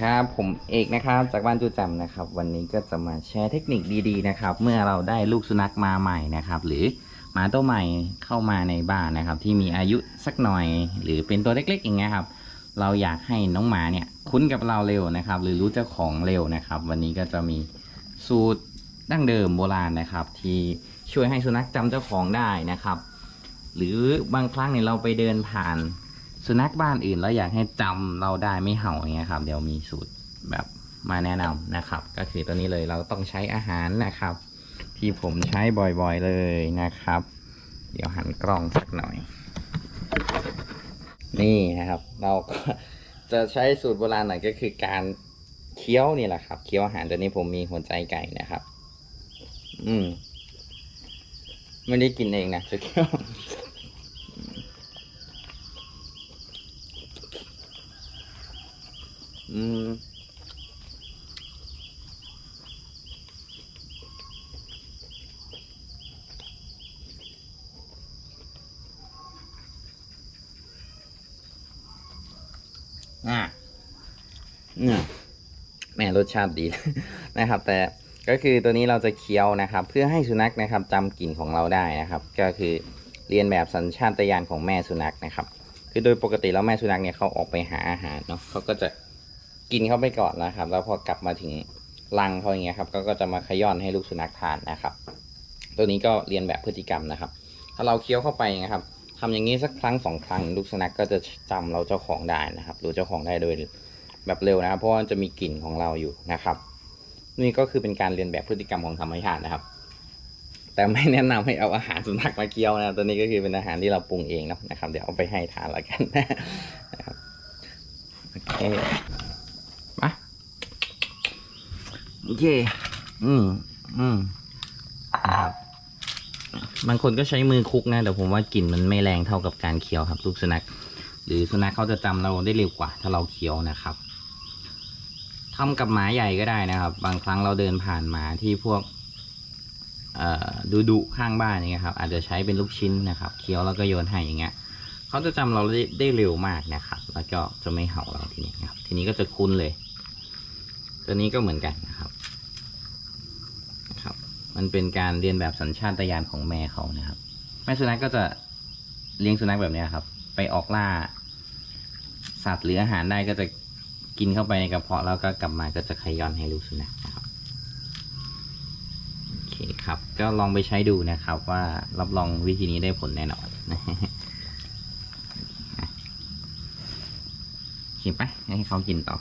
ครับผมเอกนะครับจากบ้านจูจำนะครับ วันนี้ก็จะมาแชร์เทคนิคดีๆนะครับ เมื่อเราได้ลูกสุนัขมาใหม่นะครับ หรือหมาตัวใหม่เข้ามาในบ้านนะครับ ที่มีอายุสักหน่อย หรือเป็นตัวเล็กๆอย่างเงี้ยครับ เราอยากให้น้องหมาเนี่ยคุ้นกับเราเร็วนะครับ หรือรู้เจ้าของเร็วนะครับ วันนี้ก็จะมีสูตรดั้งเดิมโบราณนะครับ ที่ช่วยให้สุนัขจำเจ้าของได้นะครับ หรือบางครั้งเนี่ยเราไปเดินผ่าน สุนัขบ้านอื่นแล้วอยากให้จำเราได้ไม่เห่าอย่างเงี้ยครับ เดี๋ยวมีสูตรแบบมาแนะนำนะครับ ก็คือตัวนี้เลยเราต้องใช้อาหารนะครับ ที่ผมใช้บ่อยๆเลยนะครับ เดี๋ยวหันกล้องสักหน่อย นี่นะครับ เราก็จะใช้สูตรโบราณหน่อยก็คือการเคี้ยวนี่แหละครับเคี้ยวอาหารตัวนี้ผมมีหัวใจไก่นะครับ อืมไม่ได้กินเองนะจะเคี้ยว อืมอะเนี่ยแม่รสชาติดี นะครับ แต่ก็คือตัวนี้เราจะเคี้ยวนะครับ เพื่อให้สุนัขนะครับจำกลิ่นของเราได้นะครับ ก็คือเรียนแบบสัญชาตญาณของแม่สุนัขนะครับ คือโดยปกติแล้วแม่สุนัขเนี่ยเขาออกไปหาอาหารเนาะเขาก็จะ กินเข้าไปก่อนนะครับ แล้วพอกลับมาถึงรังเขาอย่างเงี้ยครับก็ก็จะมาขย้อนให้ลูกสุนัขทานนะครับ ตัวนี้ก็เรียนแบบพฤติกรรมนะครับ ถ้าเราเคี้ยวเข้าไปนะครับทำอย่างนี้สักครั้งสองครั้งลูกสุนัขก็จะจำเราเจ้าของได้นะครับรู้เจ้าของได้โดยแบบเร็วนะครับ เพราะว่าจะมีกลิ่นของเราอยู่นะครับ นี่ก็คือเป็นการเรียนแบบพฤติกรรมของธรรมชาตินะครับ แต่ไม่แนะนำให้เอาอาหารสุนัขมาเคี้ยวนะตัวนี้ก็คือเป็นอาหารที่เราปรุงเองเนาะนะครับ เดี๋ยวเอาไปให้ทานล้วกันนะครับโอเคมา โอเค อืมอืมนะครับบางคนก็ใช้มือคลุกนะแต่ผมว่ากลิ่นมันไม่แรงเท่ากับการเคี้ยวครับลูกสุนัข หรือสุนัขเขาจะจำเราได้เร็วกว่า ถ้าเราเคี้ยวนะครับทำกับหมาใหญ่ก็ได้นะครับ บางครั้งเราเดินผ่านหมาที่พวกดุดุข้างบ้านอย่างเงี้ยครับ อาจจะใช้เป็นลูกชิ้นนะครับเคี้ยวแล้วก็โยนให้อย่างเงี้ยเขาจะจำเราได้ได้เร็วมากนะครับ แล้วก็จะไม่เห่าเราทีนี้ครับ ทีนี้ก็จะคุ้นเลย ตัวนี้ก็เหมือนกันนะครับ มันเป็นการเรียนแบบสัญชาตญาณของแม่เขานะครับ แม่สุนัขก็จะเลี้ยงสุนัขแบบนี้ครับ ไปออกล่า สัตว์หรืออาหารได้ก็จะกินเข้าไปในกระเพาะแล้วก็กลับมาก็จะขย้อนให้ลูกสุนัขนะครับโอเคครับ ก็ลองไปใช้ดูนะครับ ว่ารับรองวิธีนี้ได้ผลแน่นอนโอเคไปให้เขากินต่อ